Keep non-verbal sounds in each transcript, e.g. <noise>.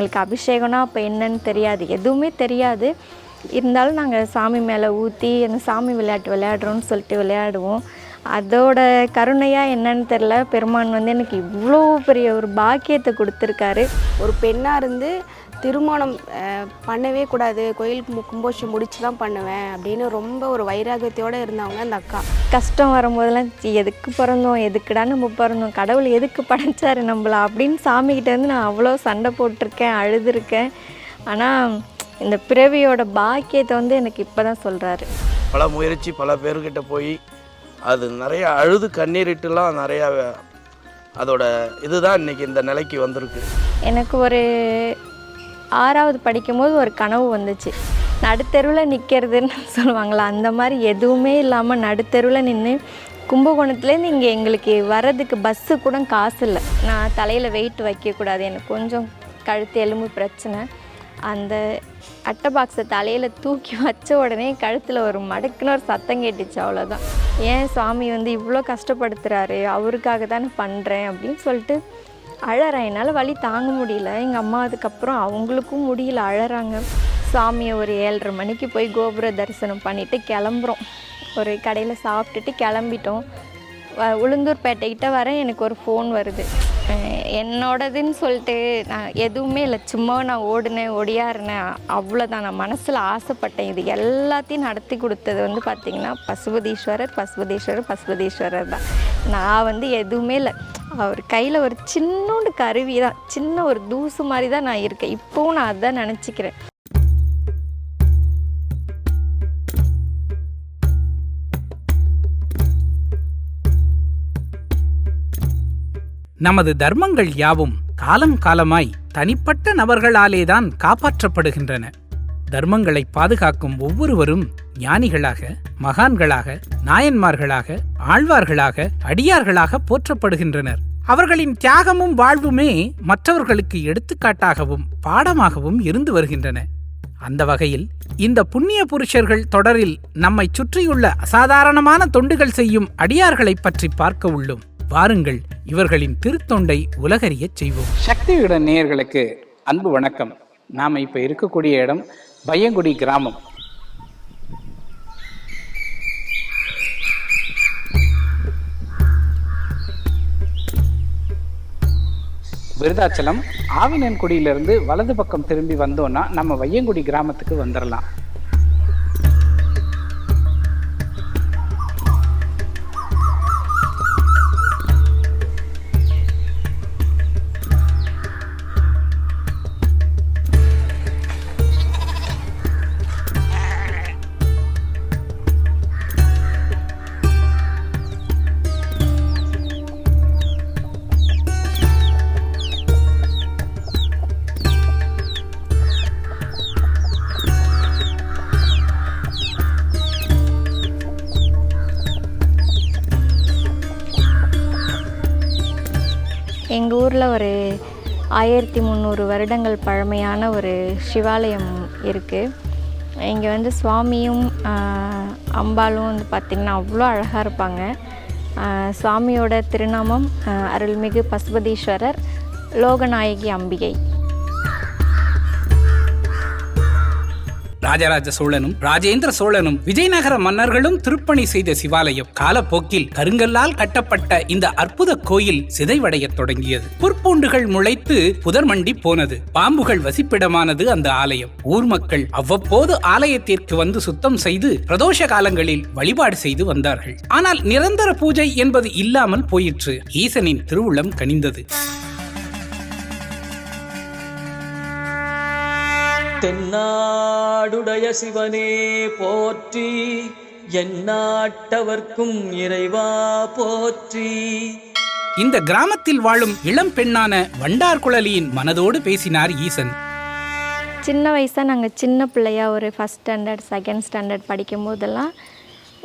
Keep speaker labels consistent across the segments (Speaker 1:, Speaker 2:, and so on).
Speaker 1: எங்களுக்கு அபிஷேகம்னா அப்போ என்னன்னு தெரியாது. எதுவுமே தெரியாது. இருந்தாலும் நாங்கள் சாமி மேலே ஊற்றி அந்த சாமி விளையாட்டு விளையாடுறோம்னு சொல்லிட்டு விளையாடுவோம். அதோட கருணையாக என்னன்னு தெரில பெருமான் வந்து எனக்கு இவ்வளோ பெரிய ஒரு பாக்கியத்தை கொடுத்துருக்காரு.
Speaker 2: ஒரு பெண்ணாக இருந்து திருமணம் பண்ணவே கூடாது. கோயில் மு- கும்பாபிஷேகம் முடிச்சு தான் பண்ணுவேன் அப்படின்னு ரொம்ப ஒரு வைராகியத்தோடு இருந்தவங்க அந்த அக்கா.
Speaker 1: கஷ்டம் வரும்போதெல்லாம் "சி, எதுக்கு பிறந்தோம்? எதுக்குடா நம்ம பிறந்தோம்? கடவுள் எதுக்கு படைச்சாரு நம்மள? அப்படின்னு சாமிக்கிட்ட வந்து நான் அவ்வளோ சண்டை போட்டிருக்கேன் அழுதுருக்கேன். ஆனால் இந்த பிறவியோட பாக்கியத்தை வந்து எனக்கு இப்போ தான் சொல்கிறாரு
Speaker 3: பல முயற்சி பல பேர்கிட்ட போய் அது நிறைய அழுது கண்ணீரிட்டுலாம் நிறையா அதோட இதுதான் இன்னைக்கு இந்த நிலைக்கு வந்திருக்கு.
Speaker 1: எனக்கு ஒரு ஆறாவது படிக்கும்போது ஒரு கனவு வந்துச்சு. நடுத்தெருவில் நிற்கிறதுன்னு சொல்லுவாங்களா? அந்த மாதிரி எதுவுமே இல்லாமல் நடுத்தெருவில் நின்று கும்பகோணத்துலேருந்து இங்கே எங்களுக்கு வர்றதுக்கு பஸ்ஸு கூட காசு இல்லை. நான் தலையில் வெயிட் வைக்கக்கூடாது எனக்கு கொஞ்சம் கழுத்து எலும்பு பிரச்சனை. அந்த அட்டை பாக்ஸை தலையில் தூக்கி வச்ச உடனே கழுத்தில் ஒரு மடக்குன்னு ஒரு சத்தம் கேட்டுச்சு அவ்வளோதான் ஏன் சுவாமி வந்து இவ்வளோ கஷ்டப்படுத்துகிறாரு அவருக்காக தானே பண்ணுறேன் அப்படின்னு சொல்லிட்டு அழறேன் என்னால் வலி தாங்க முடியல. எங்கள் அம்மா அதுக்கப்புறம் அவங்களுக்கும் முடியல அழறாங்க. சாமியை ஒரு ஏழரை மணிக்கு போய் கோபுர தரிசனம் பண்ணிவிட்டு கிளம்புறோம். ஒரு கடையில் சாப்பிட்டுட்டு கிளம்பிட்டோம். உளுந்தூர்பேட்டைக்கிட்ட வரேன் எனக்கு ஒரு ஃபோன் வருது. என்னோடதுன்னு சொல்லிட்டு நான் எதுவுமே இல்லை. சும்மா நான் ஓடினேன் ஒடியாருனேன் அவ்வளோதான் நான் மனசில் ஆசைப்பட்டேன். இது எல்லாத்தையும் நடத்தி கொடுத்தது வந்து பார்த்திங்கன்னா பசுபதீஸ்வரர் பசுபதீஸ்வரர் பசுபதீஸ்வரர் தான். நான் வந்து எதுவுமே இல்லை. அவர் கையில் ஒரு சின்னோண்டு கருவி தான் சின்ன ஒரு தூசு மாதிரி தான் நான் இருக்கேன். இப்போவும் நான் அதான் நினச்சிக்கிறேன்.
Speaker 4: நமது தர்மங்கள் யாவும் காலம் காலமாய் தனிப்பட்ட நபர்களாலேதான் காப்பாற்றப்படுகின்றன. தர்மங்களை பாதுகாக்கும் ஒவ்வொருவரும் ஞானிகளாக மகான்களாக நாயன்மார்களாக ஆழ்வார்களாக அடியார்களாக போற்றப்படுகின்றனர். அவர்களின் தியாகமும் வாழ்வுமே மற்றவர்களுக்கு எடுத்துக்காட்டாகவும் பாடமாகவும் இருந்து வருகின்றன. அந்த வகையில் இந்த புண்ணிய புருஷர்கள் தொடரில் நம்மை சுற்றியுள்ள அசாதாரணமான தொண்டுகள் செய்யும் அடியார்களைப் பற்றி பார்க்க உள்ளோம். வாருங்கள் இவர்களின் திருத்தொண்டை உலகறியச் செய்வோம். சக்தியுடன் நேயர்களுக்கு அன்பு வணக்கம். நாம் இப்போ இருக்கக்கூடிய இடம் பையங்குடி கிராமம். விருதாச்சலம் ஆவினன்குடியிலிருந்து வலது பக்கம் திரும்பி வந்தோன்னா நம்ம வையங்குடி கிராமத்துக்கு வந்துடலாம்
Speaker 1: ஆயிரத்தி முந்நூறு வருடங்கள் பழமையான ஒரு சிவாலயம் இருக்குது இங்கே வந்து சுவாமியும் அம்பாலும் அம்பாளும் வந்து பார்த்திங்கன்னா அவ்வளோ அழகாக இருப்பாங்க. சுவாமியோட திருநாமம் அருள்மிகு பசுபதீஸ்வரர் லோகநாயகி அம்பிகை.
Speaker 4: ராஜராஜ சோழனும் ராஜேந்திர சோழனும் விஜயநகர மன்னர்களும் திருப்பணி செய்த சிவாலயம் காலப்போக்கில் கருங்கல்லால் கட்டப்பட்ட இந்த அற்புத கோயில் சிதைவடையத் தொடங்கியது. புற்பூண்டுகள் முளைத்து புதர்மண்டி போனது. பாம்புகள் வசிப்பிடமானது அந்த ஆலயம். ஊர் மக்கள் அவ்வப்போது ஆலயத்திற்கு வந்து சுத்தம் செய்து பிரதோஷ காலங்களில் வழிபாடு செய்து வந்தார்கள். ஆனால் நிரந்தர பூஜை என்பது இல்லாமல் போயிற்று. ஈசனின் திருவுள்ளம் கனிந்தது.
Speaker 5: தென்னாடுடைய சிவனே போற்றி எந்நாட்டவர்க்கும் இறைவா போற்றி.
Speaker 4: இந்த கிராமத்தில் வாழும் இளம் பெண்ணான வண்டார் குழலியின் மனதோடு பேசினார் ஈசன்.
Speaker 1: சின்ன வயசாக நாங்கள் சின்ன பிள்ளையா ஒரு ஃபஸ்ட் ஸ்டாண்டர்ட் செகண்ட் ஸ்டாண்டர்ட் படிக்கும் போதெல்லாம்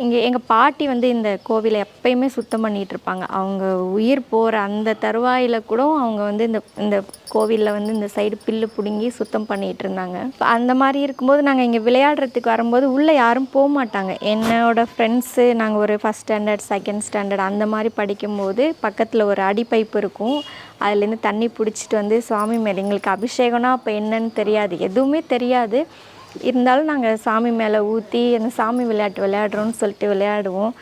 Speaker 1: இங்கே எங்கள் பாட்டி வந்து இந்த கோவிலை எப்பயுமே சுத்தம் பண்ணிகிட்ருப்பாங்க அவங்க உயிர் போகிற அந்த தருவாயில் கூட அவங்க வந்து இந்த இந்த கோவிலில் வந்து இந்த சைடு பில்லு பிடுங்கி சுத்தம் பண்ணிகிட்டு இருந்தாங்க. அந்த மாதிரி இருக்கும்போது நாங்கள் இங்கே விளையாடுறதுக்கு வரும்போது உள்ளே யாரும் போக மாட்டாங்க. என்னோடய ஃப்ரெண்ட்ஸு நாங்கள் ஒரு ஃபஸ்ட் ஸ்டாண்டர்ட் செகண்ட் ஸ்டாண்டர்ட் அந்த மாதிரி படிக்கும்போது பக்கத்தில் ஒரு அடி பைப் இருக்கும் அதுலேருந்து தண்ணி பிடிச்சிட்டு வந்து சுவாமி மேலே எங்களுக்கு அபிஷேகம்னா அப்போ என்னன்னு தெரியாது. எதுவுமே தெரியாது. இருந்தாலும் நாங்கள் சாமி மேலே ஊற்றி அந்த சாமி விளையாட்டு விளையாடுறோம்னு சொல்லிட்டு விளையாடுவோம்.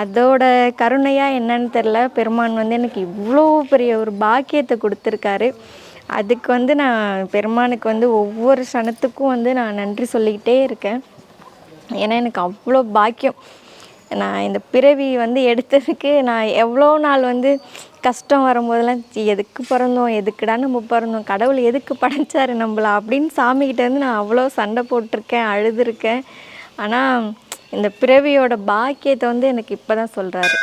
Speaker 1: அதோட கருணையாக என்னன்னு தெரில பெருமான் வந்து எனக்கு இவ்வளோ பெரிய ஒரு பாக்கியத்தை கொடுத்துருக்காரு. அதுக்கு வந்து நான் பெருமானுக்கு வந்து ஒவ்வொரு சனத்துக்கும் வந்து நான் நன்றி சொல்லிக்கிட்டே இருக்கேன். ஏன்னா எனக்கு அவ்வளோ பாக்கியம். நான் இந்த பிறவி வந்து எடுத்ததுக்கு நான் எவ்வளோ நாள் வந்து கஷ்டம் வரும்போதெல்லாம் எதுக்கு பிறந்தோம்? எதுக்குடா நம்ம பிறந்தோம்? கடவுள் எதுக்கு படைச்சாரு நம்மள? அப்படின்னு சாமிக்கிட்ட வந்து நான் அவ்வளோ சண்டை போட்டிருக்கேன் அழுதுருக்கேன். ஆனால் இந்த பிறவியோட பாக்கியத்தை வந்து எனக்கு இப்போ தான் சொல்கிறாரு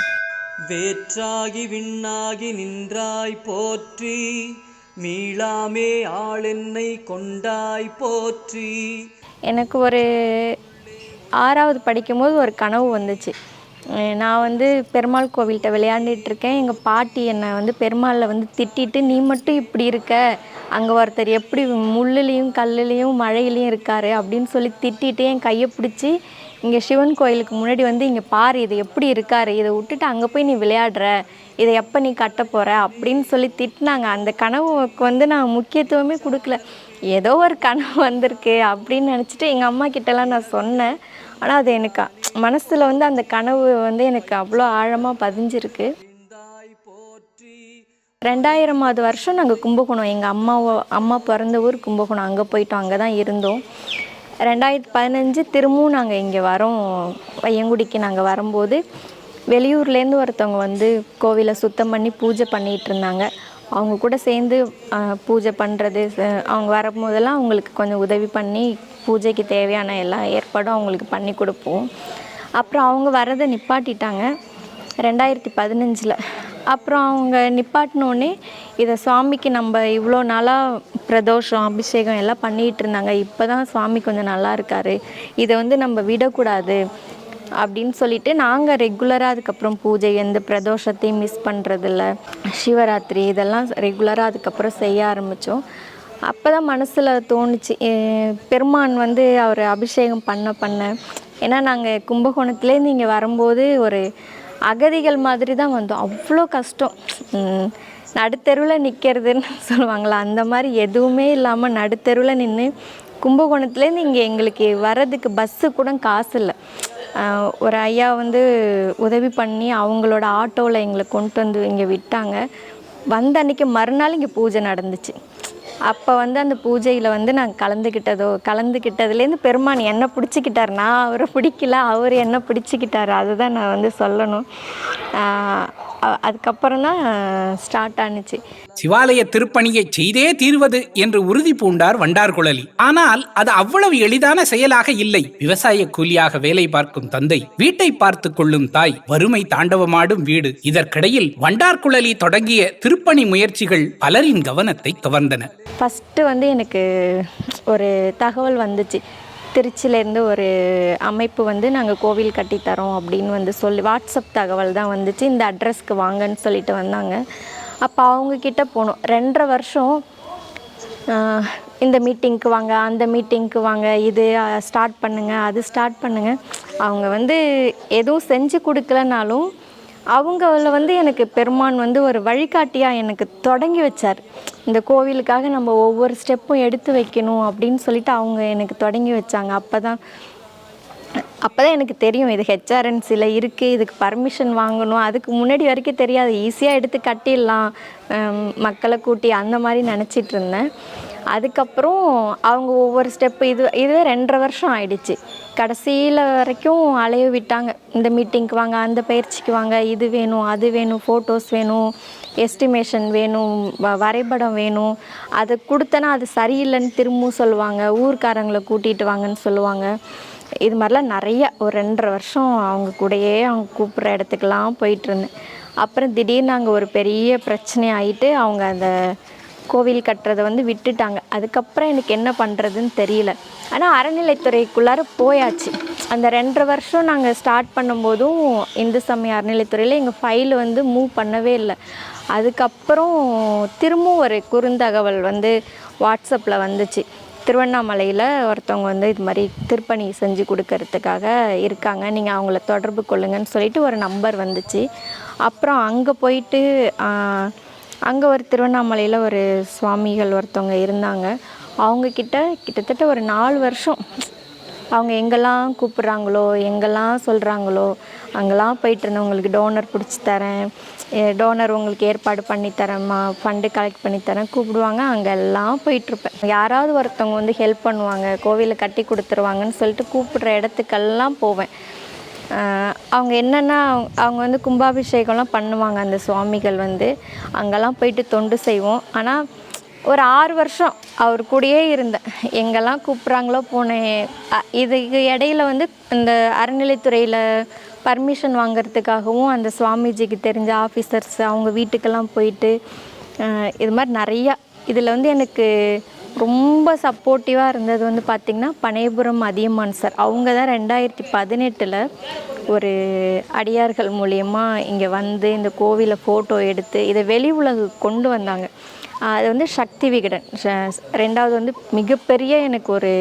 Speaker 5: வேற்றாகி விண்ணாகி நின்றாய் போற்றி மீளாமே ஆளென்னை கொண்டாய் போற்றி.
Speaker 1: எனக்கு ஒரு ஆறாவது படிக்கும்போது ஒரு கனவு வந்துச்சு. நான் வந்து பெருமாள் கோவில்கிட்ட விளையாண்டுட்டு இருக்கேன் எங்கள் பாட்டி என்னை வந்து பெருமாளில் வந்து திட்டிட்டு நீ மட்டும் இப்படி இருக்க. அங்கே ஒருத்தர் எப்படி முள்ளுலேயும் கல்லுலேயும் மழையிலையும் இருக்காரு? அப்படின்னு சொல்லி திட்டிட்டு என் கையை பிடிச்சி இங்கே சிவன் கோயிலுக்கு முன்னாடி வந்து இங்கே பாரு இது எப்படி இருக்காரு? இதை விட்டுட்டு அங்கே போய் நீ விளையாடுற. இதை எப்போ நீ கட்ட போகிற அப்படின்னு சொல்லி திட்டினாங்க. அந்த கனவுக்கு வந்து நான் முக்கியத்துவமே கொடுக்கல. ஏதோ ஒரு கனவு வந்திருக்கு அப்படின்னு நினச்சிட்டு எங்கள் அம்மா கிட்டலாம் நான் சொன்னேன். ஆனால் அது எனக்கு மனசில் வந்து அந்த கனவு வந்து எனக்கு அவ்வளோ ஆழமாக பதிஞ்சிருக்கு. ரெண்டாயிரமாவது வருஷம் நாங்கள் கும்பகோணம். எங்கள் அம்மாவோ அம்மா பிறந்த ஊர் கும்பகோணம். அங்கே போயிட்டோம். அங்கே தான் இருந்தோம். ரெண்டாயிரத்தி பதினஞ்சு திரும்பவும் நாங்கள் இங்கே வரோம். பையங்குடிக்கு நாங்கள் வரும்போது வெளியூர்லேருந்து ஒருத்தவங்க வந்து கோவிலை சுத்தம் பண்ணி பூஜை பண்ணிகிட்டு இருந்தாங்க. அவங்க கூட சேர்ந்து பூஜை பண்ணுறது அவங்க வரும்போதெல்லாம் அவங்களுக்கு கொஞ்சம் உதவி பண்ணி பூஜைக்கு தேவையான எல்லா ஏற்பாடும் அவங்களுக்கு பண்ணி கொடுப்போம். அப்புறம் அவங்க வரதை நிப்பாட்டிட்டாங்க ரெண்டாயிரத்தி பதினஞ்சில். அப்புறம் அவங்க நிப்பாட்டினோடனே இதை சுவாமிக்கு நம்ம இவ்வளோ நாளாக பிரதோஷம் அபிஷேகம் எல்லாம் பண்ணிகிட்டு இருந்தாங்க. இப்போ தான் சுவாமி கொஞ்சம் நல்லா இருக்காரு. இதை வந்து நம்ம விடக்கூடாது. அப்படின்னு சொல்லிட்டு நாங்கள் ரெகுலராக அதுக்கப்புறம் பூஜை எந்த பிரதோஷத்தையும் மிஸ் பண்ணுறதில்ல சிவராத்திரி இதெல்லாம் ரெகுலராக அதுக்கப்புறம் செய்ய ஆரம்பித்தோம் அப்போ தான் மனசில் தோணுச்சு பெருமான் வந்து அவர் அபிஷேகம் பண்ண பண்ண. ஏன்னா நாங்கள் கும்பகோணத்துலேருந்து இங்கே வரும்போது ஒரு அகதிகள் மாதிரி தான் வந்தோம். அவ்வளோ கஷ்டம். நடுத்தெருவில் நிற்கிறதுன்னு சொல்லுவாங்களா அந்த மாதிரி எதுவுமே இல்லாமல் நடுத்தெருவில் நின்று கும்பகோணத்துலேருந்து இங்கே எங்களுக்கு வர்றதுக்கு பஸ்ஸு கூட காசு இல்லை. ஒரு ஐயா வந்து உதவி பண்ணி அவங்களோட ஆட்டோவில் எங்களை கொண்டு வந்து இங்கே விட்டாங்க. வந்த அன்னைக்கு மறுநாள் இங்கே பூஜை நடந்துச்சு. அப்போ வந்து அந்த பூஜையில் வந்து நான் கலந்துக்கிட்டதோ கலந்துக்கிட்டதுலேருந்து பெருமான் என்ன பிடிச்சிக்கிட்டார் நான் அவரை பிடிக்கல அவர் என்ன பிடிச்சிக்கிட்டார் அதுதான் நான் வந்து சொல்லணும். அதுக்கப்புறம் தான் ஸ்டார்ட் ஆனுச்சு.
Speaker 4: சிவாலய திருப்பணியை செய்தே தீர்வது என்று உறுதி பூண்டார் வண்டார்குழலி ஆனால் அது அவ்வளவு எளிதான செயலாக இல்லை. விவசாய கூலியாக வேலை பார்க்கும் தந்தை வீட்டை பார்த்து கொள்ளும் தாய் வறுமை தாண்டவமாடும் வீடு. இதற்கிடையில் வண்டார்குழலி தொடங்கிய திருப்பணி முயற்சிகள் பலரின் கவனத்தை கவர்ந்தன.
Speaker 1: ஃபஸ்ட்டு வந்து எனக்கு ஒரு தகவல் வந்துச்சு. திருச்சியிலேருந்து ஒரு அமைப்பு வந்து நாங்கள் கோவில் கட்டித்தரோம் அப்படின்னு வந்து சொல்லி வாட்ஸ்அப் தகவல் தான் வந்துச்சு. இந்த அட்ரஸ்க்கு வாங்கன்னு சொல்லிட்டு வந்தாங்க. அப்போ அவங்கக்கிட்ட போகணும் ரெண்டரை வருஷம் இந்த மீட்டிங்க்கு வாங்க அந்த மீட்டிங்க்கு வாங்க இது ஸ்டார்ட் பண்ணுங்கள் அது ஸ்டார்ட் பண்ணுங்க. அவங்க வந்து எதுவும் செஞ்சு கொடுக்கலனாலும் அவங்கள வந்து எனக்கு பெருமான் வந்து ஒரு வழிகாட்டியாக எனக்கு தொடங்கி வச்சார். இந்த கோவிலுக்காக நம்ம ஒவ்வொரு ஸ்டெப்பும் எடுத்து வைக்கணும் அப்படின்னு சொல்லிட்டு அவங்க எனக்கு தொடங்கி வச்சாங்க. அப்போ தான் அப்போ தான் எனக்கு தெரியும் இது ஹெச்ஆர்என்சியில் இருக்குது இதுக்கு பர்மிஷன் வாங்கணும். அதுக்கு முன்னாடி வரைக்கும் தெரியாது. ஈஸியாக எடுத்து கட்டிடலாம். மக்களை கூட்டி அந்த மாதிரி நினச்சிட்டு இருந்தேன். அதுக்கப்புறம் அவங்க ஒவ்வொரு ஸ்டெப்பு இது இதுவே ரெண்டரை வருஷம் ஆயிடுச்சு. கடைசியில் வரைக்கும் அலைய விட்டாங்க. இந்த மீட்டிங்க்கு வாங்க அந்த பயிற்சிக்கு வாங்க இது வேணும் அது வேணும் ஃபோட்டோஸ் வேணும் எஸ்டிமேஷன் வேணும் வ- வரைபடம் வேணும். அதை கொடுத்தனா அது சரியில்லைன்னு திரும்பவும் சொல்லுவாங்க. ஊர்க்காரங்களை கூட்டிகிட்டு வாங்கன்னு சொல்லுவாங்க. இது மாதிரிலாம் நிறைய ஒரு ரெண்டரை வருஷம் அவங்க கூடயே அவங்க கூப்பிட்ற இடத்துக்கெல்லாம் போயிட்டுருந்தேன். அப்புறம் திடீர்னு அங்கே ஒரு பெரிய பிரச்சனையாயிட்டு அவங்க அந்த கோவில் கட்டுறதை வந்து விட்டுட்டாங்க. அதுக்கப்புறம் எனக்கு என்ன பண்ணுறதுன்னு தெரியல. ஆனால் அறநிலைத்துறைக்குள்ளார போயாச்சு. அந்த ரெண்டரை வருஷம் நாங்கள் ஸ்டார்ட் பண்ணும்போதும் இந்து சமய அறநிலைத்துறையில் எங்கள் ஃபைல் வந்து மூவ் பண்ணவே இல்லை. அதுக்கப்புறம் திரும்பவும் ஒரு குறுந்தகவல் வந்து வாட்ஸ்அப்பில் வந்துச்சு. திருவண்ணாமலையில் ஒருத்தவங்க வந்து இது மாதிரி திருப்பணி செஞ்சு கொடுக்கறதுக்காக இருக்காங்க. நீங்கள் அவங்கள தொடர்பு கொள்ளுங்கன்னு சொல்லிட்டு ஒரு நம்பர் வந்துச்சு. அப்புறம் அங்கே போயிட்டு அங்கே ஒரு திருவண்ணாமலையில் ஒரு சுவாமிகள் ஒருத்தவங்க இருந்தாங்க. அவங்கக்கிட்ட கிட்டத்தட்ட ஒரு நாலு வருஷம் அவங்க எங்கெல்லாம் கூப்பிட்றாங்களோ எங்கெல்லாம் சொல்கிறாங்களோ அங்கெல்லாம் போயிட்டு உங்களுக்கு டோனர் பிடிச்சி தரேன். டோனர் உங்களுக்கு ஏற்பாடு பண்ணி தரேம்மா ஃபண்டு கலெக்ட் பண்ணி தரேன் கூப்பிடுவாங்க. அங்கெல்லாம் போயிட்டுருப்பேன் யாராவது ஒருத்தவங்க வந்து ஹெல்ப் பண்ணுவாங்க கோவிலை கட்டி கொடுத்துருவாங்கன்னு சொல்லிட்டு கூப்பிட்ற இடத்துக்கெல்லாம் போவேன். அவங்க என்னென்னா அவங்க வந்து கும்பாபிஷேகம்லாம் பண்ணுவாங்க அந்த சுவாமிகள் வந்து. அங்கெல்லாம் போயிட்டு தொண்டு செய்வோம். ஆனால் ஒரு ஆறு வருஷம் அவர் கூடயே இருந்தேன். எங்கெல்லாம் கூப்பிட்றாங்களோ போனேன் இதுக்கு இடையில வந்து இந்த அறநிலைத்துறையில் பர்மிஷன் வாங்குறதுக்காகவும் அந்த சுவாமிஜிக்கு தெரிஞ்ச ஆஃபீஸர்ஸ் அவங்க வீட்டுக்கெல்லாம் போயிட்டு இது மாதிரி நிறையா இதில் வந்து எனக்கு ரொம்ப சப்போர்ட்டிவாக இருந்தது வந்து பார்த்திங்கன்னா பனையபுரம் அதியமான் சார் அவங்க தான் ரெண்டாயிரத்தி பதினெட்டில் ஒரு அடியார்கள் மூலயமா இங்கே வந்து இந்த கோவிலை ஃபோட்டோ எடுத்து இதை வெளி உலகு கொண்டு வந்தாங்க. அது வந்து சக்தி விகடன். ரெண்டாவது வந்து மிகப்பெரிய எனக்கு ஒரு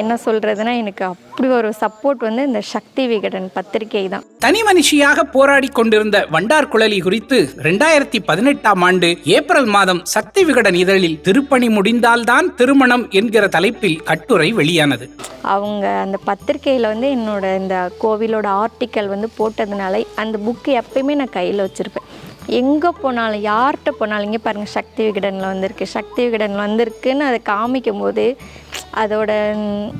Speaker 1: என்ன சொல்கிறதுனா எனக்கு அப்படி ஒரு சப்போர்ட் வந்து இந்த சக்தி விகடன் பத்திரிகை தான்.
Speaker 4: தனி மனுஷியாக போராடி கொண்டிருந்த வண்டார் குழலி குறித்து ரெண்டாயிரத்தி பதினெட்டாம் ஆண்டு ஏப்ரல் மாதம் சக்தி விகடன் இதழில் திருப்பணி முடிந்தால்தான் திருமணம் என்கிற தலைப்பில் கட்டுரை வெளியானது.
Speaker 1: அவங்க அந்த பத்திரிக்கையில் வந்து என்னோட இந்த கோவிலோட ஆர்டிக்கல் வந்து போட்டதுனால அந்த புக்கு எப்பயுமே நான் கையில் வச்சுருப்பேன். எங்கே போனாலும் யார்கிட்ட போனாலும் இங்கே பாருங்கள் சக்தி விகடனில் வந்திருக்கு. சக்தி விகடனில் வந்திருக்குன்னு அதை காமிக்கும் போது அதோட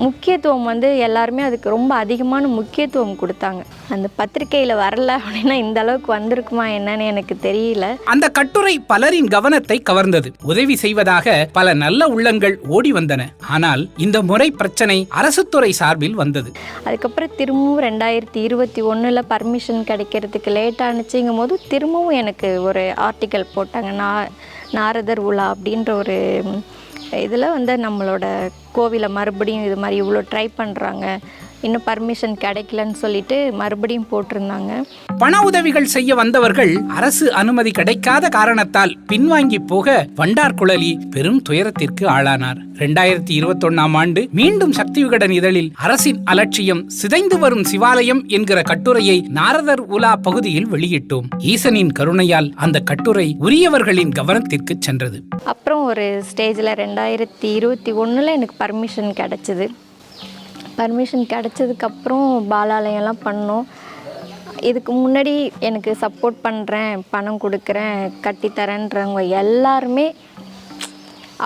Speaker 1: முக்கியத்துவம் வந்து எல்லாருமே அதுக்கு ரொம்ப அதிகமான முக்கியத்துவம் கொடுத்தாங்க. அந்த பத்திரிக்கையில் வரல அப்படின்னா இந்த அளவுக்கு வந்திருக்குமா என்னன்னு எனக்கு தெரியல.
Speaker 4: அந்த கட்டுரை பலரின் கவனத்தை கவர்ந்தது. உதவி செய்வதாக பல நல்ல உள்ளங்கள் ஓடி வந்தன. ஆனால் இந்த முறை பிரச்சனை அரசுத்துறை சார்பில் வந்தது.
Speaker 1: அதுக்கப்புறம் திரும்பவும் ரெண்டாயிரத்தி இருபத்தி ஒன்றில் பர்மிஷன் கிடைக்கிறதுக்கு லேட் ஆனிச்சுங்கும் போது திரும்பவும் எனக்கு ஒரு ஆர்டிக்கல் போட்டாங்க நா நாரதர் உலா அப்படின்ற ஒரு இதில் வந்து நம்மளோட கோவிலை மறுபடியும் இது மாதிரி இவ்வளோ ட்ரை பண்ணுறாங்க இன்னும் பர்மிஷன் கிடைக்கலன்னு சொல்லிட்டு மறுபடியும் போட்டிருந்தாங்க.
Speaker 4: பண உதவிகள் செய்ய வந்தவர்கள் அரசு அனுமதி கிடைக்காத காரணத்தால் பின்வாங்கி போக வண்டார் குழலி பெரும் துயரத்திற்கு ஆளானார். ரெண்டாயிரத்தி இருபத்தொன்னாம் ஆண்டு மீண்டும் சக்தி விகடன் இதழில் அரசின் அலட்சியம் சிதைந்து வரும் சிவாலயம் என்கிற கட்டுரையை நாரதர் உலா பகுதியில் வெளியிட்டோம். ஈசனின் கருணையால் அந்த கட்டுரை உரியவர்களின் கவனத்திற்கு சென்றது.
Speaker 1: அப்புறம் ஒரு ஸ்டேஜில் ரெண்டாயிரத்தி இருபத்தி ஒன்றில் எனக்கு பர்மிஷன் கிடச்சிது. பர்மிஷன் கிடச்சதுக்கப்புறம் பாலாலயம்லாம் பண்ணோம். இதுக்கு முன்னாடி எனக்கு சப்போர்ட் பண்ணுறேன் பணம் கொடுக்குறேன் கட்டித்தரேன்றவங்க எல்லாருமே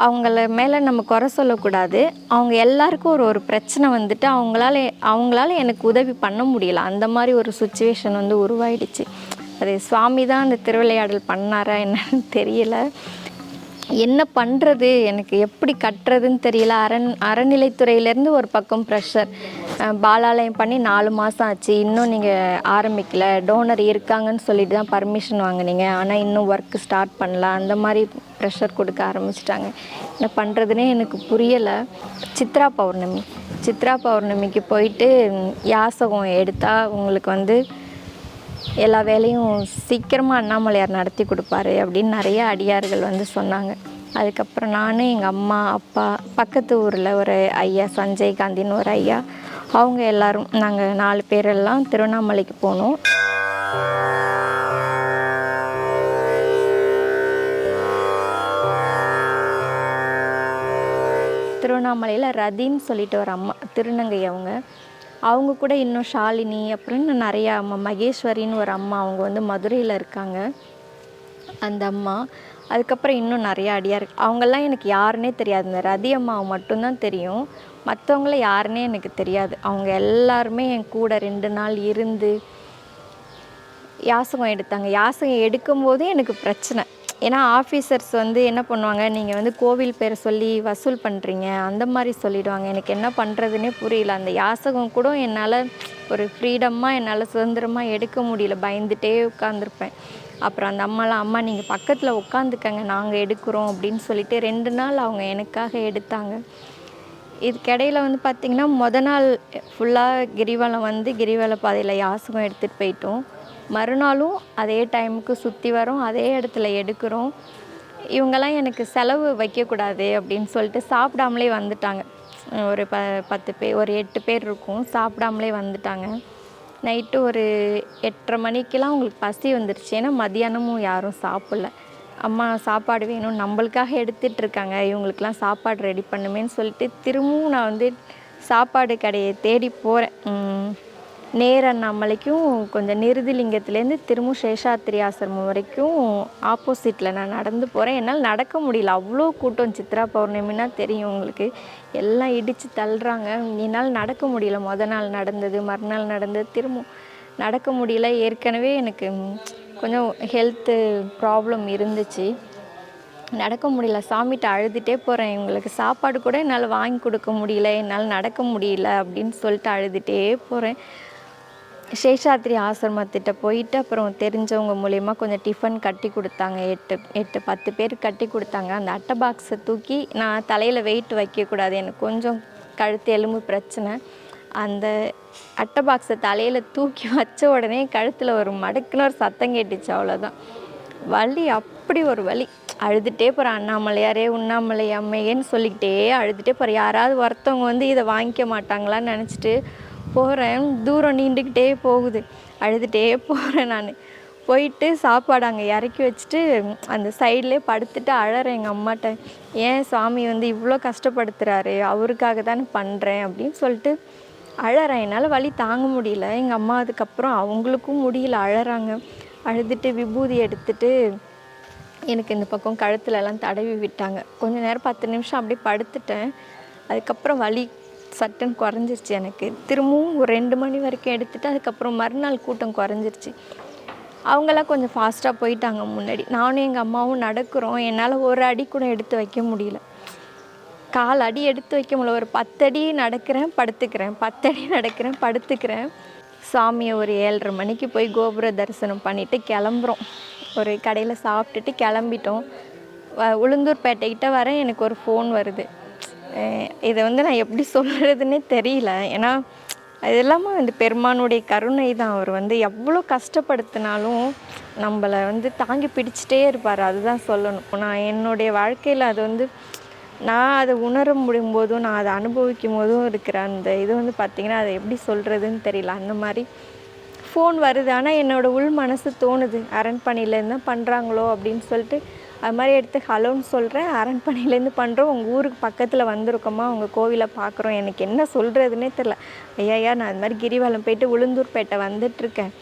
Speaker 1: அவங்கள மேலே நம்ம குறை சொல்லக்கூடாது. அவங்க எல்லாருக்கும் ஒரு ஒரு பிரச்சனை வந்துட்டு அவங்களால அவங்களால எனக்கு உதவி பண்ண முடியல. அந்த மாதிரி ஒரு சுச்சுவேஷன் வந்து உருவாயிடுச்சு. அது சுவாமி தான் அந்த திருவிளையாடல் பண்ணாரா என்னன்னு தெரியல. என்ன பண்ணுறது எனக்கு எப்படி கட்டுறதுன்னு தெரியல. அரண் அறநிலைத்துறையிலேருந்து ஒரு பக்கம் ப்ரெஷர் பாலாலயம் பண்ணி நாலு மாதம் ஆச்சு. இன்னும் நீங்கள் ஆரம்பிக்கல. டோனர் இருக்காங்கன்னு சொல்லிட்டு தான் பர்மிஷன் வாங்குனீங்க. ஆனால் இன்னும் ஒர்க்கு ஸ்டார்ட் பண்ணல. அந்த மாதிரி ப்ரெஷர் கொடுக்க ஆரம்பிச்சிட்டாங்க. என்ன பண்ணுறதுனே எனக்கு புரியலை. சித்ரா பௌர்ணமி. சித்ரா பௌர்ணமிக்கு போயிட்டு யாசகம் எடுத்தால் உங்களுக்கு வந்து எல்லா வேலையும் சீக்கிரமாக அண்ணாமலையார் நடத்தி கொடுப்பாரு அப்படின்னு நிறைய அடியார்கள் வந்து சொன்னாங்க. அதுக்கப்புறம் நான் எங்கள் அம்மா அப்பா பக்கத்து ஊரில் ஒரு ஐயா சஞ்சய் காந்தின்னு ஒரு ஐயா அவங்க எல்லாரும் நாங்கள் நாலு பேரெல்லாம் திருவண்ணாமலைக்கு போனோம். திருவண்ணாமலையில் ரதின்னு சொல்லிட்டு ஒரு அம்மா திருநங்கை அவங்க. அவங்க கூட இன்னும் ஷாலினி அப்புறம் இன்னும் நிறையா அம்மா. மகேஸ்வரின்னு ஒரு அம்மா அவங்க வந்து மதுரையில் இருக்காங்க. அந்த அம்மா. அதுக்கப்புறம் இன்னும் நிறைய அடியார் அவங்கெல்லாம் எனக்கு யாருன்னே தெரியாது. இந்த ரதி அம்மாவை மட்டும்தான் தெரியும். மற்றவங்கள யாருன்னே எனக்கு தெரியாது. அவங்க எல்லாருமே என் கூட ரெண்டு நாள் இருந்து யாசகம் எடுத்தாங்க. யாசகம் எடுக்கும்போதே எனக்கு பிரச்சனை. ஏன்னா ஆஃபீஸர்ஸ் வந்து என்ன பண்ணுவாங்க? நீங்கள் வந்து கோவில் பேரை சொல்லி வசூல் பண்ணுறீங்க அந்த மாதிரி சொல்லிவிடுவாங்க எனக்கு என்ன பண்ணுறதுனே புரியல. அந்த யாசகம் கூட என்னால் ஒரு ஃப்ரீடமாக என்னால் சுதந்திரமாக எடுக்க முடியல. பயந்துட்டே உட்காந்துருப்பேன் அப்புறம் அந்த அம்மாலாம் அம்மா நீங்கள் பக்கத்தில் உட்காந்துக்கங்க நாங்கள் எடுக்கிறோம் அப்படின்னு சொல்லிட்டு ரெண்டு நாள் அவங்க எனக்காக எடுத்தாங்க. இதுக்கிடையில் வந்து பார்த்திங்கன்னா மொதல் நாள் ஃபுல்லாக கிரிவலம் வந்து கிரிவல பாதையில் யாசகம் எடுத்துகிட்டு போயிட்டோம். மறுநாளும் அதே டைமுக்கு சுற்றி வரோம் அதே இடத்துல எடுக்கிறோம். இவங்கெல்லாம் எனக்கு செலவு வைக்கக்கூடாது அப்படின்னு சொல்லிட்டு சாப்பிடாமலே வந்துட்டாங்க. ஒரு ப பத்து பேர் ஒரு எட்டு பேர் இருக்கும் சாப்பிடாமலே வந்துட்டாங்க. நைட்டு ஒரு எட்டரை மணிக்கெலாம் அவங்களுக்கு பசி வந்துருச்சு. ஏன்னா மதியானமும் யாரும் சாப்பிடல. அம்மா சாப்பாடு வேணும் நம்மளுக்காக எடுத்துகிட்ருக்காங்க இவங்களுக்கெலாம் சாப்பாடு ரெடி பண்ணுமேன்னு சொல்லிட்டு திரும்பவும் நான் வந்து சாப்பாடு கடையை தேடி போகிறேன் நேர் அண்ணாமலைக்கும் கொஞ்சம் நிருதிலிங்கத்துலேருந்து திரும்பவும் சேஷாத்திரி ஆசிரமம் வரைக்கும் ஆப்போசிட்டில் நான் நடந்து போகிறேன் என்னால் நடக்க முடியல. அவ்வளோ கூட்டம். சித்ரா பௌர்ணமின்னா தெரியும் உங்களுக்கு. எல்லாம் இடித்து தள்ளுறாங்க. என்னால் நடக்க முடியல. மொதல் நாள் நடந்தது மறுநாள் நடந்தது திரும்ப நடக்க முடியல. ஏற்கனவே எனக்கு கொஞ்சம் ஹெல்த்து ப்ராப்ளம் இருந்துச்சு. நடக்க முடியல. சாமிகிட்ட அழுதுகிட்டே போகிறேன் இவங்களுக்கு சாப்பாடு கூட என்னால் வாங்கி கொடுக்க முடியல. என்னால் நடக்க முடியல அப்படின்னு சொல்லிட்டு அழுதுகிட்டே போகிறேன் சேஷாத்ரி ஆசிரமத்திட்ட போயிட்டு அப்புறம் தெரிஞ்சவங்க மூலயமா கொஞ்சம் டிஃபன் கட்டி கொடுத்தாங்க. எட்டு எட்டு பத்து பேர் கட்டி கொடுத்தாங்க. அந்த அட்டை பாக்ஸை தூக்கி நான் தலையில் வெயிட் வைக்கக்கூடாது எனக்கு கொஞ்சம் கழுத்து எலும்பு பிரச்சனை. அந்த அட்டை பாக்ஸை தலையில் தூக்கி வச்ச உடனே கழுத்தில் ஒரு மடக்குன்னு ஒரு சத்தம் கேட்டுச்சு. அவ்வளோதான் வலி அப்படி ஒரு வலி. அழுதுகிட்டே போகிறேன் அண்ணாமலையாரே உண்ணாமலை அம்மையேன்னு சொல்லிக்கிட்டே அழுதுகிட்டே போகிறேன் யாராவது ஒருத்தவங்க வந்து இதை வாங்கிக்க மாட்டாங்களான்னு நினச்சிட்டு போகிறேன் தூரம் நீண்டுக்கிட்டே போகுது. அழுதுகிட்டே போகிறேன் நான். போயிட்டு சாப்பாடு அங்கே இறக்கி வச்சுட்டு அந்த சைட்லேயே படுத்துட்டு அழறேன் எங்கள் அம்மாட்ட. ஏன் சாமி வந்து இவ்வளோ கஷ்டப்படுத்துகிறாரு அவருக்காக தானே பண்ணுறேன் அப்படின்னு சொல்லிட்டு அழறேன். என்னால் வழி தாங்க முடியல. எங்கள் அம்மா அதுக்கப்புறம் அவங்களுக்கும் முடியல. அழறாங்க. அழுதுட்டு விபூதி எடுத்துட்டு எனக்கு இந்த பக்கம் கழுத்துலலாம் தடவி விட்டாங்க. கொஞ்ச நேரம் பத்து நிமிஷம் அப்படியே படுத்துட்டேன். அதுக்கப்புறம் வலி சட்டுன்னு குறைஞ்சிருச்சு எனக்கு. திரும்பவும் ஒரு ரெண்டு மணி வரைக்கும் எடுத்துகிட்டு அதுக்கப்புறம் மறுநாள் கூட்டம் குறைஞ்சிருச்சு. அவங்களாம் கொஞ்சம் ஃபாஸ்ட்டாக போயிட்டாங்க முன்னாடி. நானும் எங்கள் அம்மாவும் நடக்கிறோம். என்னால் ஒரு அடி கூட எடுத்து வைக்க முடியல. கால் அடி எடுத்து வைக்க முடியல. ஒரு பத்தடி நடக்கிறேன் படுத்துக்கிறேன். பத்தடி நடக்கிறேன் படுத்துக்கிறேன். சாமியை ஒரு ஏழரை மணிக்கு போய் கோபுர தரிசனம் பண்ணிவிட்டு கிளம்புறோம். ஒரு கடையில் சாப்பிட்டுட்டு கிளம்பிட்டோம். வ- உளுந்தூர்பேட்டைக்கிட்ட வரேன். எனக்கு ஒரு ஃபோன் வருது. இதை வந்து நான் எப்படி சொல்கிறதுனே தெரியல. ஏன்னா அது இல்லாமல் வந்து பெருமானுடைய கருணை தான். அவர் வந்து எவ்வளோ கஷ்டப்படுத்தினாலும் நம்மளை வந்து தாங்கி பிடிச்சிட்டே இருப்பார். அதுதான் சொல்லணும். நான் என்னுடைய வாழ்க்கையில் அது வந்து நான் அதை உணர முடியும் போதும் நான் அதை அனுபவிக்கும் போதும் இருக்கிற அந்த இது வந்து பார்த்திங்கன்னா அதை எப்படி சொல்கிறதுன்னு தெரியல. அந்த மாதிரி ஃபோன் வருது. ஆனால் என்னோட உள் மனசு தோணுது. அரண்பனையிலேருந்து தான் பண்ணுறாங்களோ அப்படின்னு சொல்லிட்டு அது மாதிரி எடுத்து ஹலோன்னு சொல்கிறேன் அரண்பனையிலேருந்து பண்ணுறோம் உங்கள் ஊருக்கு பக்கத்தில் வந்திருக்கோமா? உங்கள் கோவிலை பார்க்குறோம். எனக்கு என்ன சொல்கிறதுனே தெரில ஐயா நான் அது மாதிரி கிரிவலம் போயிட்டு உளுந்தூர்பேட்டை வந்துட்டுருக்கேன்.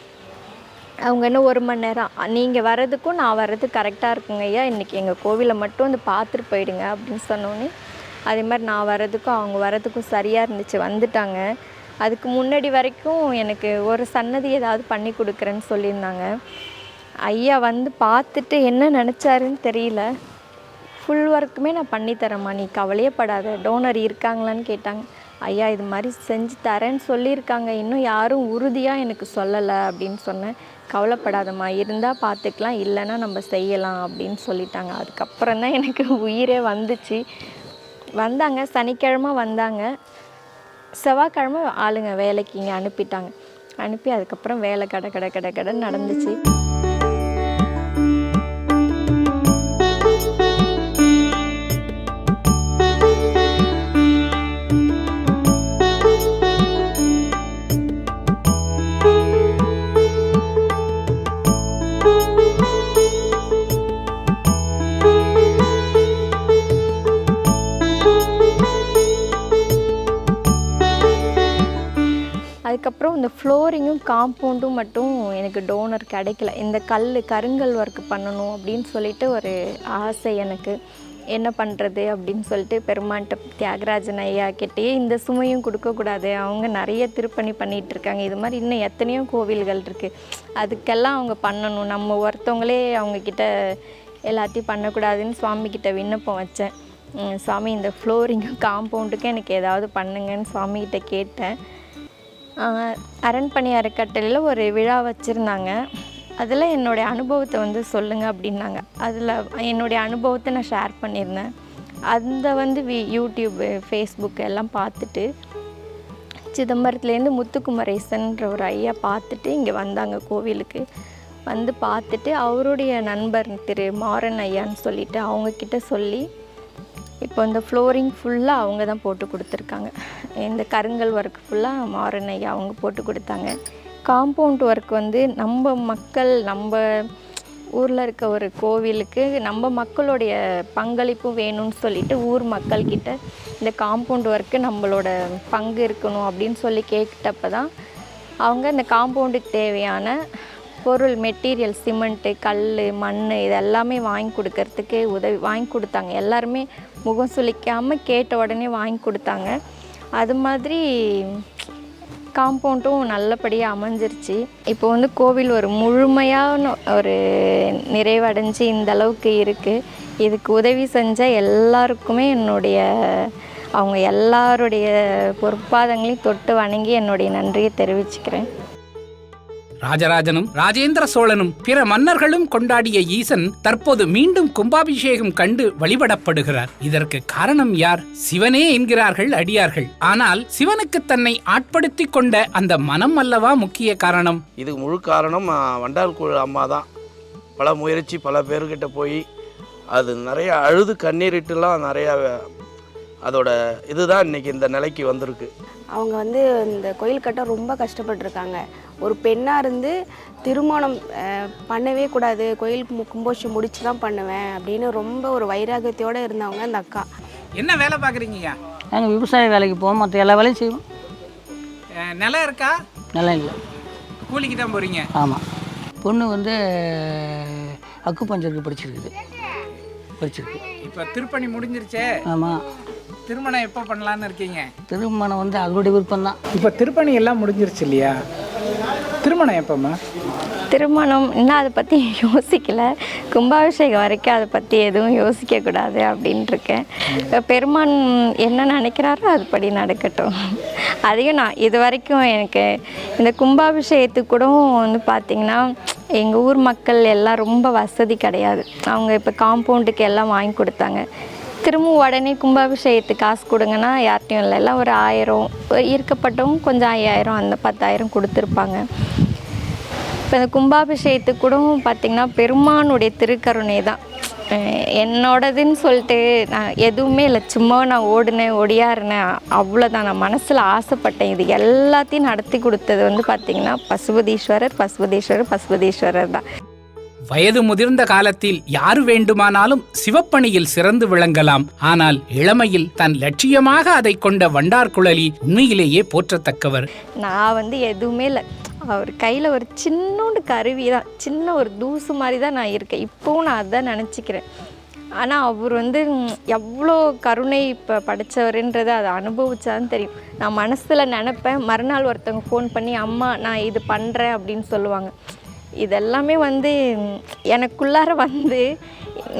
Speaker 1: அவங்க இன்னும் ஒரு மணி நேரம். நீங்கள் வர்றதுக்கும் நான் வர்றதுக்கு கரெக்டாக இருக்குங்க ஐயா. இன்றைக்கி எங்கள் கோவிலை மட்டும் வந்து பார்த்துட்டு போயிடுங்க அப்படின்னு சொன்னோன்னே அதே மாதிரி நான் வர்றதுக்கும் அவங்க வர்றதுக்கும் சரியாக இருந்துச்சு. வந்துட்டாங்க. அதுக்கு முன்னாடி வரைக்கும் எனக்கு ஒரு சன்னதி ஏதாவது பண்ணி கொடுக்குறேன்னு சொல்லியிருந்தாங்க. ஐயா வந்து பார்த்துட்டு என்ன நினச்சாருன்னு தெரியல. ஃபுல் ஒர்க்குமே நான் பண்ணித்தரேம்மா நீ கவலையே படாத டோனர் இருக்காங்களான்னு கேட்டாங்க. ஐயா இது மாதிரி செஞ்சு தரேன்னு சொல்லியிருக்காங்க. இன்னும் யாரும் உறுதியாக எனக்கு சொல்லலை அப்படின்னு சொன்னேன். கவலைப்படாதம்மா இருந்தால் பார்த்துக்கலாம் இல்லைன்னா நம்ம செய்யலாம் அப்படின்னு சொல்லிட்டாங்க. அதுக்கப்புறம் தான் எனக்கு உயிரே வந்துச்சு. வந்தாங்க சனிக்கிழமை வந்தாங்க. செவ்வாய்க்கிழமை ஆளுங்க வேலைக்கு இங்கே அனுப்பிட்டாங்க. அனுப்பி அதுக்கப்புறம் வேலை கடை கடை கடை கடை நடந்துச்சு. அதுக்கப்புறம் இந்த ஃப்ளோரிங்கும் காம்பவுண்டும் மட்டும் எனக்கு டோனர் கிடைக்கல. இந்த கல் கருங்கல் ஒர்க் பண்ணணும் அப்படின்னு சொல்லிட்டு ஒரு ஆசை எனக்கு. என்ன பண்ணுறது அப்படின்னு சொல்லிட்டு பெருமான்ட்ட தியாகராஜன் ஐயா கிட்டேயே இந்த சுமையும் கொடுக்கக்கூடாது அவங்க நிறைய திருப்பணி பண்ணிகிட்டு இருக்காங்க. இது மாதிரி இன்னும் எத்தனையோ கோவில்கள் இருக்குது அதுக்கெல்லாம் அவங்க பண்ணணும். நம்ம ஒருத்தவங்களே அவங்கக்கிட்ட எல்லாத்தையும் பண்ணக்கூடாதுன்னு சுவாமிகிட்ட விண்ணப்பம் வச்சேன். சுவாமி இந்த ஃப்ளோரிங்கும் காம்பவுண்டுக்கும் எனக்கு ஏதாவது பண்ணுங்கன்னு சுவாமிகிட்ட கேட்டேன். ஆஹ் அரண்மனை ஒரு விழா வச்சுருந்தாங்க. அதில் என்னுடைய அனுபவத்தை வந்து சொல்லுங்கள் அப்படின்னாங்க. அதில் என்னுடைய அனுபவத்தை நான் ஷேர் பண்ணியிருந்தேன். அந்த வந்து வி யூடியூப்பு ஃபேஸ்புக் எல்லாம் பார்த்துட்டு சிதம்பரத்துலேருந்து முத்துக்குமரேசன்ற ஒரு ஐயா பார்த்துட்டு இங்கே வந்தாங்க கோவிலுக்கு. வந்து பார்த்துட்டு அவருடைய நண்பர் திரு மாறன் ஐயான்னு சொல்லிட்டு அவங்கக்கிட்ட சொல்லி இப்போ இந்த ஃப்ளோரிங் ஃபுல்லாக அவங்க தான் போட்டு கொடுத்துருக்காங்க. இந்த கருங்கல் ஒர்க் ஃபுல்லாக மாறனை அவங்க போட்டு கொடுத்தாங்க. காம்பவுண்ட் ஒர்க் வந்து நம்ம மக்கள் நம்ம ஊரில் இருக்க ஒரு கோவிலுக்கு நம்ம மக்களுடைய பங்களிப்பும் வேணும்னு சொல்லிட்டு ஊர் மக்கள்கிட்ட இந்த காம்பவுண்ட் ஒர்க்கு நம்மளோட பங்கு இருக்கணும் அப்படின்னு சொல்லி கேட்டப்ப தான் அவங்க இந்த காம்பவுண்டுக்கு தேவையான பொருள் மெட்டீரியல் சிமெண்ட்டு கல் மண் இது எல்லாமே வாங்கி கொடுக்கறதுக்கு உதவி வாங்கி கொடுத்தாங்க. எல்லாருமே முகம் சுளிக்காமல் கேட்ட உடனே வாங்கி கொடுத்தாங்க. அது மாதிரி காம்பவுண்டும் நல்லபடியாக அமைஞ்சிருச்சு. இப்போ வந்து கோவில் ஒரு முழுமையான ஒரு நிறைவடைஞ்சு இந்த அளவுக்கு இருக்குது இதுக்கு உதவி செஞ்ச எல்லாருக்குமே என்னுடைய அவங்க எல்லாருடைய பொற்பாதங்களையும் தொட்டு வணங்கி என்னுடைய நன்றியை தெரிவிச்சுக்கிறேன்.
Speaker 4: ராஜராஜனும் ராஜேந்திர சோழனும் பிற மன்னர்களும் கொண்டாடிய ஈசன் தற்போது மீண்டும் கும்பாபிஷேகம் கண்டு வழிபடப்படுகிறார். இதற்கு காரணம் யார்? சிவனே என்கிறார்கள் அடியார்கள். ஆனால் சிவனுக்கு தன்னை ஆட்படுத்திக் கொண்ட அந்த மனம் அல்லவா முக்கிய காரணம்?
Speaker 3: இதுக்கு முழு காரணம் ஆ, வண்டார் குழு அம்மா தான். பல முயற்சி பல பேர்கிட்ட போய் அது நிறைய அழுது கண்ணீரிட்டுலாம் நிறையா அதோட இதுதான் இன்னைக்கு இந்த நிலைக்கு வந்திருக்கு.
Speaker 2: அவங்க வந்து இந்த கோயில் கட்ட ரொம்ப கஷ்டப்பட்டிருக்காங்க. ஒரு பெண்ணாக இருந்து திருமணம் பண்ணவே கூடாது. கோயில் மு- கும்பாபிஷேகம் முடிச்சு தான் பண்ணுவேன் அப்படின்னு ரொம்ப ஒரு வைராகியத்தோடு இருந்தவங்க அந்த அக்கா.
Speaker 4: என்ன வேலை பாக்குறீங்கய்யா
Speaker 6: நாங்கள் விவசாய வேலைக்கு போவோம். மற்ற எல்லா வேலையும் செய்வோம்.
Speaker 4: நிலம் இருக்கா?
Speaker 6: நல்லா இல்லை.
Speaker 4: கூலிக்கு தான் போறீங்க?
Speaker 6: ஆமாம் பொண்ணு வந்து அக்கு பஞ்சருக்கு படிச்சிருக்குது. படிச்சிருக்கு.
Speaker 4: இப்ப திருப்பணி முடிஞ்சிருச்சே.
Speaker 6: ஆமாம்
Speaker 4: திருமணம் எப்போ பண்ணலான்னு இருக்கீங்க?
Speaker 6: திருமணம் வந்து அவருடைய விருப்பம் தான்
Speaker 7: இப்போ திருப்பணி எல்லாம் முடிஞ்சிருச்சு இல்லையா? திருமணம் எப்பம்மா?
Speaker 1: திருமணம் இன்னும் அதை பற்றி யோசிக்கல. கும்பாபிஷேகம் வரைக்கும் அதை பற்றி எதுவும் யோசிக்கக்கூடாது அப்படின்ட்டு இருக்கேன் இப்போ பெருமான் என்ன நினைக்கிறாரோ அதுபடி நடக்கட்டும். அதையும் நான் இது வரைக்கும் எனக்கு இந்த கும்பாபிஷேகத்துக்கு கூட வந்து பார்த்திங்கன்னா எங்கள் ஊர் மக்கள் எல்லாம் ரொம்ப வசதி கிடையாது. அவங்க இப்போ காம்பவுண்டுக்கு எல்லாம் வாங்கி கொடுத்தாங்க. திரும்ப உடனே கும்பாபிஷேகத்துக்கு காசு கொடுங்கன்னா யார்ட்டையும் இல்லை. எல்லாம் ஒரு ஆயிரம் ஈர்க்கப்பட்டவங்க கொஞ்சம் ஐயாயிரம் அந்த பத்தாயிரம் கொடுத்துருப்பாங்க. இப்போ இந்த கும்பாபிஷேகத்துக்கு கூட பார்த்திங்கன்னா பெருமானுடைய திருக்கருணை தான். என்னோடதுன்னு சொல்லிட்டு நான் எதுவுமே இல்லை. சும்மா நான் ஓடினேன் ஒடியாருனேன் அவ்வளோதான் நான் மனசில் ஆசைப்பட்டேன். இது எல்லாத்தையும் நடத்தி கொடுத்தது வந்து பார்த்திங்கன்னா பசுபதீஸ்வரர் பசுபதீஸ்வரர் பசுபதீஸ்வரர் தான்.
Speaker 4: வயது முதிர்ந்த காலத்தில் யார் வேண்டுமானாலும் சிவப்பணியில் சிறந்து விளங்கலாம். ஆனால் இளமையில் தன் லட்சியமாக அதை கொண்ட வண்டார் குழலி உண்மையிலேயே போற்றத்தக்கவர்.
Speaker 1: நான் வந்து எதுவுமே இல்லை. அவர் கையில் ஒரு சின்னோண்டு கருவி தான். சின்ன ஒரு தூசு மாதிரி தான் நான் இருக்கேன். இப்போவும் நான் அதான் நினச்சிக்கிறேன். ஆனால் அவர் வந்து எவ்வளோ கருணை இப்போ படைச்சவருன்றதை அதை அனுபவிச்சாதான் தெரியும். நான் மனசில் நினப்பேன். மறுநாள் ஒருத்தவங்க ஃபோன் பண்ணி அம்மா நான் இது பண்ணுறேன் அப்படின்னு சொல்லுவாங்க. இதெல்லாமே வந்து எனக்குள்ளார வந்து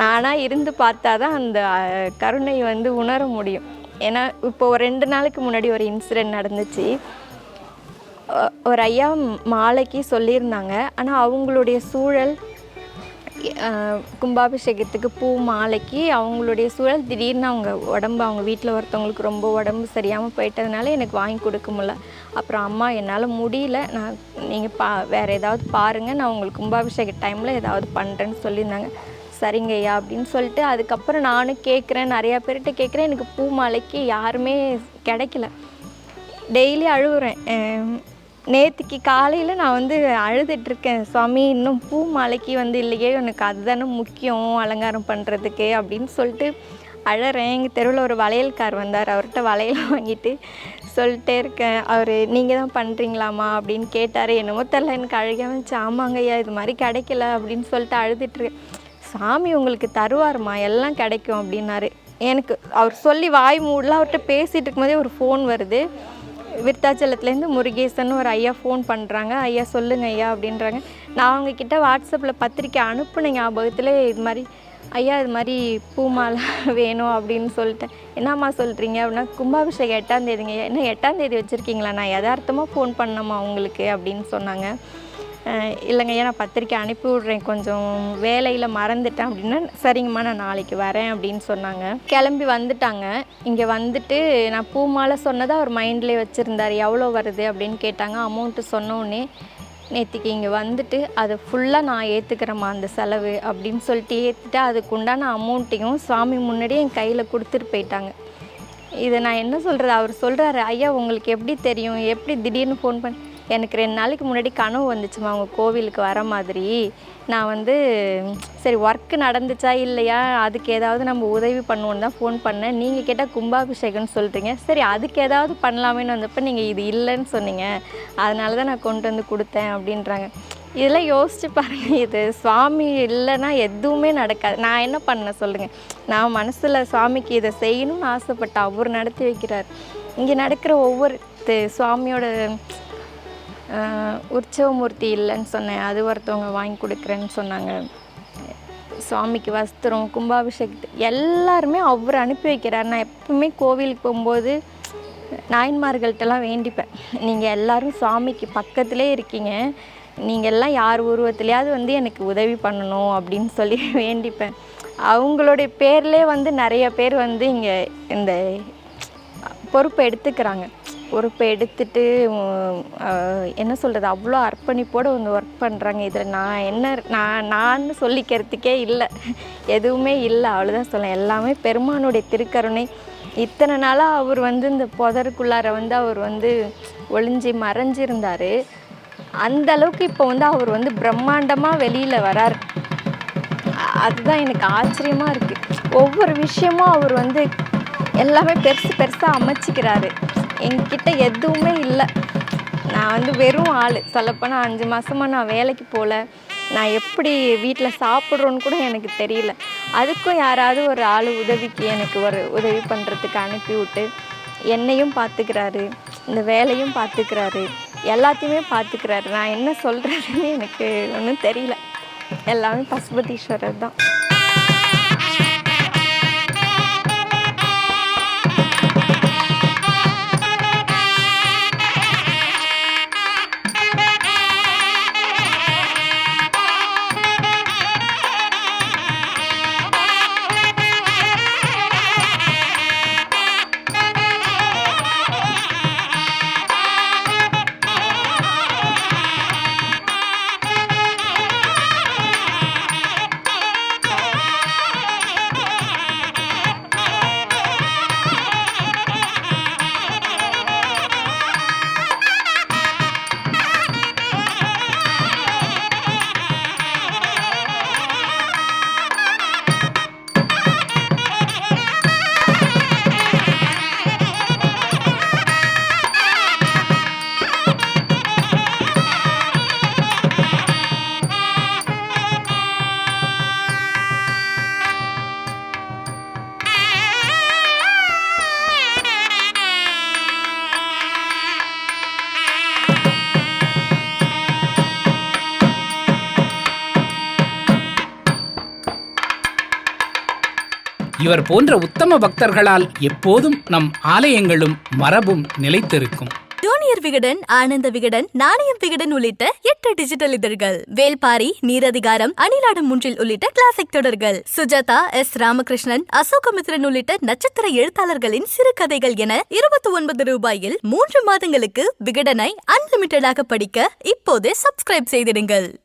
Speaker 1: நானாக இருந்து பார்த்தா தான் அந்த கருணை வந்து உணர முடியும். ஏன்னா இப்போ ஒரு ரெண்டு நாளுக்கு முன்னாடி ஒரு இன்சிடென்ட் நடந்துச்சு. ஒரு ஐயா மாலைக்கு சொல்லியிருந்தாங்க. ஆனால் அவங்களுடைய சூழல் கும்பாபிஷேகத்துக்கு பூ மாலைக்கு அவங்களுடைய சூழல் திடீர்னு அவங்க உடம்பு அவங்க வீட்டில் ஒருத்தவங்களுக்கு ரொம்ப உடம்பு சரியாமல் போயிட்டதுனால எனக்கு வாங்கி கொடுக்க முடியல. அப்புறம் அம்மா என்னால் முடியல. நான் நீங்கள் பா வேறு ஏதாவது பாருங்கள் நான் உங்களுக்கு கும்பாபிஷேக டைமில் ஏதாவது பண்ணுறேன்னு சொல்லியிருந்தாங்க. சரிங்க ஐயா அப்படின்னு சொல்லிட்டு அதுக்கப்புறம் நானும் கேட்குறேன். நிறையா பேர்கிட்ட கேட்குறேன். எனக்கு பூ மாலைக்கு யாருமே கிடைக்கல. டெய்லி அழுகுறேன் நேற்றுக்கு காலையில் நான் வந்து அழுதுட்ருக்கேன் சுவாமி இன்னும் பூ மாலைக்கு வந்து இல்லையே எனக்கு அதுதானே முக்கியம் அலங்காரம் பண்ணுறதுக்கு அப்படின்னு சொல்லிட்டு அழறேன். எங்கள் தெருவில் ஒரு வளையல்கார் வந்தார். அவர்கிட்ட வளையல் வாங்கிட்டு சொல்லிட்டே இருக்கேன். அவர் நீங்கள் தான் பண்ணுறீங்களாம்மா அப்படின்னு கேட்டார். என்னமோ தெரில எனக்கு அழுக வந்துச்சு ஆமாங்கய்யா இது மாதிரி கிடைக்கல அப்படின்னு சொல்லிட்டு அழுதுட்டுருக்கேன். சாமி உங்களுக்கு தருவாருமா எல்லாம் கிடைக்கும் அப்படின்னாரு. எனக்கு அவர் சொல்லி வாய் மூடலாம் அவர்கிட்ட பேசிகிட்டு இருக்கும்போதே ஒரு ஃபோன் வருது. விருத்தாச்சலத்துலேருந்து முருகேசன் ஒரு ஐயா ஃபோன் பண்ணுறாங்க. ஐயா சொல்லுங்க ஐயா அப்படின்றாங்க. நான் அவங்கக்கிட்ட வாட்ஸ்அப்பில் பத்திரிக்கை அனுப்புன ஞாபகத்தில் இது மாதிரி ஐயா இது மாதிரி பூமாலை <laughs> வேணும் அப்படின்னு சொல்லிட்டேன். என்னம்மா சொல்கிறீங்க அப்படின்னா கும்பாபிஷேகம் எட்டாம் தேதிங்க. ஐயா என்ன எட்டாம் தேதி வச்சுருக்கீங்களா? நான் யதார்த்தமாக ஃபோன் பண்ணம்மா உங்களுக்கு? அப்படின்னு சொன்னாங்க. இல்லைங்கய்யா இல்லைங்க நான் பத்திரிக்கை அனுப்பி விட்றேன். கொஞ்சம் வேலையில் மறந்துட்டேன் அப்படின்னா சரிங்கம்மா நான் நாளைக்கு வரேன் அப்படின்னு சொன்னாங்க. கிளம்பி வந்துட்டாங்க. இங்கே வந்துட்டு நான் பூ மாலை சொன்னதை அவர் மைண்ட்லேயே வச்சுருந்தார். எவ்வளோ வருது அப்படின்னு கேட்டாங்க. அமௌண்ட்டு சொன்னோடனே நேற்றுக்கு இங்கே வந்துட்டு அதை ஃபுல்லாக நான் ஏற்றுக்கிறேம்மா அந்த செலவு அப்படின்னு சொல்லிட்டு ஏற்றுட்டு அதுக்குண்டான அமௌண்ட்டையும் சுவாமி முன்னாடியே என் கையில் கொடுத்துட்டு போயிட்டாங்க. இதை நான் என்ன சொல்கிறது அவர் சொல்கிறாரு ஐயா உங்களுக்கு எப்படி தெரியும்? எப்படி திடீர்னு ஃபோன் பண்ணி எனக்கு ரெண்டு நாளைக்கு முன்னாடி கனவு வந்துச்சுமா அவங்க கோவிலுக்கு வர மாதிரி. நான் வந்து சரி ஒர்க்கு நடந்துச்சா இல்லையா? அதுக்கு ஏதாவது நம்ம உதவி பண்ணுவோன்னு தான் ஃபோன் பண்ணேன். நீங்கள் கேட்டால் கும்பாபிஷேகம்னு சொல்கிறீங்க சரி அதுக்கு ஏதாவது பண்ணலாமேன்னு வந்தப்போ நீங்கள் இது இல்லைன்னு சொன்னீங்க. அதனால தான் நான் கொண்டு வந்து கொடுத்தேன் அப்படின்றாங்க. இதெல்லாம் யோசிச்சு பாருங்க இது சுவாமி இல்லைன்னா எதுவுமே நடக்காது. நான் என்ன பண்ண சொல்லுங்க. நான் மனசில் சுவாமிக்கு இதை செய்யணும்னு ஆசைப்பட்டேன் அவர் நடத்தி வைக்கிறார். இங்கே நடக்கிற ஒவ்வொரு சுவாமியோட உற்சவமூர்த்தி இல்லைன்னு சொன்னேன். அது ஒருத்தவங்க வாங்கி கொடுக்குறேன்னு சொன்னாங்க. சுவாமிக்கு வஸ்திரம் கும்பாபிஷேகத்து எல்லாருமே அவர் அனுப்பி வைக்கிறார். நான் எப்பவுமே கோவிலுக்கு போகும்போது நாயன்மார்கள்ட்டெல்லாம் வேண்டிப்பேன். நீங்கள் எல்லாரும் சுவாமிக்கு பக்கத்திலே இருக்கீங்க. நீங்கள் எல்லாம் யார் உருவத்துலேயாவது வந்து எனக்கு உதவி பண்ணணும் அப்படின்னு சொல்லி வேண்டிப்பேன். அவங்களுடைய பேர்லேயே வந்து நிறைய பேர் வந்து இங்கே இந்த பொறுப்பை எடுத்துக்கிறாங்க. பொறுப்பை எடுத்துட்டு என்ன சொல்கிறது அவ்வளோ அர்ப்பணிப்போடு வந்து ஒர்க் பண்ணுறாங்க இதில் நான் என்ன நான் நான் சொல்லிக்கிறதுக்கே இல்லை. எதுவுமே இல்லை அவ்வளோதான் சொல்லேன் எல்லாமே பெருமானுடைய திருக்கருணை. இத்தனை நாளாக அவர் வந்து இந்த புதருக்குள்ளார வந்து அவர் வந்து ஒளிஞ்சு மறைஞ்சிருந்தார். அந்த அளவுக்கு இப்போ வந்து அவர் வந்து பிரம்மாண்டமாக வெளியில் வரார். அதுதான் எனக்கு ஆச்சரியமாக இருக்குது ஒவ்வொரு விஷயமும் அவர் வந்து எல்லாமே பெருசு பெருசாக அமைச்சிக்கிறாரு. என்கிட்ட எதுவுமே இல்லை. நான் வந்து வெறும் ஆள். சொல்லப்போனால் அஞ்சு மாதமாக நான் வேலைக்கு போகல நான் எப்படி வீட்டில் சாப்பிட்றோன்னு கூட எனக்கு தெரியல. அதுக்கும் யாராவது ஒரு ஆள் உதவிக்கு எனக்கு ஒரு உதவி பண்ணுறதுக்கு அனுப்பி விட்டு என்னையும் பார்த்துக்கிறாரு இந்த வேலையும் பார்த்துக்கிறாரு எல்லாத்தையுமே பார்த்துக்கிறாரு நான் என்ன சொல்கிறதுன்னு எனக்கு ஒன்றும் தெரியல. எல்லாமே பசுபதீஸ்வரர் தான்.
Speaker 4: இவர் போன்ற உத்தம பக்தர்களால் எப்போதும் நம் ஆலயங்களும் மரபும் நிலைத்திருக்கும்.
Speaker 8: ஜூனியர் விகடன் ஆனந்த விகடன் நாணயம் விகடன் உள்ளிட்ட எட்டு டிஜிட்டல் இதழ்கள் வேல்பாரி நீரதிகாரம் அணிலாடும் முன்றில் உள்ளிட்ட கிளாசிக் தொடர்கள் சுஜாதா எஸ் ராமகிருஷ்ணன் அசோகமித்ரன் உள்ளிட்ட நட்சத்திர எழுத்தாளர்களின் சிறுகதைகள் என இருபத்தி ஒன்பது ரூபாயில் மூன்று மாதங்களுக்கு விகடனை அன்லிமிட்டடாக படிக்க இப்போதே சப்ஸ்கிரைப் செய்திடுங்கள்.